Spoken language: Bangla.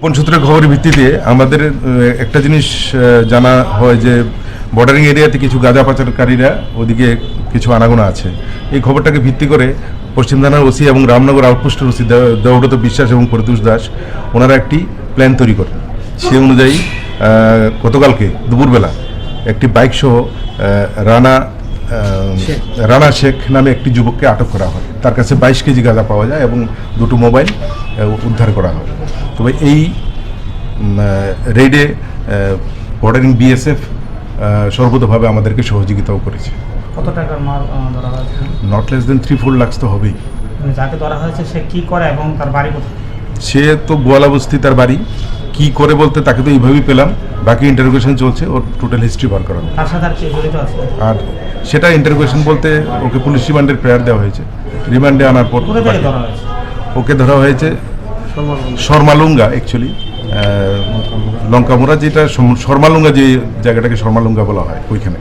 গোপন সূত্রের খবরের ভিত্তিতে আমাদের একটা জিনিস জানা হয় যে বর্ডারিং এরিয়াতে কিছু গাঁজা পাচারকারীরা ওদিকে কিছু আনাগোনা আছে। এই খবরটাকে ভিত্তি করে পশ্চিম থানার ওসি এবং রামনগর আউটপোস্টের ওসি দেবব্রত বিশ্বাস এবং পরিতোষ দাস, ওনারা একটি প্ল্যান তৈরি করেন। সে অনুযায়ী গতকালকে দুপুরবেলা একটি বাইক সহ রানা রানা শেখ নামে একটি যুবককে আটক করা হয়। তার কাছে বাইশ কেজি গাঁজা পাওয়া যায় এবং দুটো মোবাইল উদ্ধার করা হয়। তবে এই রেডে বর্ডারিং বিএসএফ সর্বতভাবে আমাদেরকে সহযোগিতাও করেছে। কত টাকার মাল ধরা হয়েছে? Not less than three four lakhs তো হবেই। মানে যাকে ধরা হয়েছে সে কি করে এবং তার বাড়ি কোথায়? সে তো গোয়ালা বস্তি তার বাড়ি। কি করে বলতে তাকে তো এইভাবেই পেলাম। বাকি ইন্টারোগেশন চলছে ওর টোটাল হিস্ট্রি বার করানো। আর সেটা ইন্টারোগেশন বলতে ওকে পুলিশ রিমান্ডের প্রেয়ার দেওয়া হয়েছে। রিমান্ডে আনার পর ওকে ধরা হয়েছে শর্মালুঙ্গা অ্যাকচুয়ালি লঙ্কামোড়া যেটা শর্মালুঙ্গা যে জায়গাটাকে শর্মালুঙ্গা বলা হয় ওইখানে।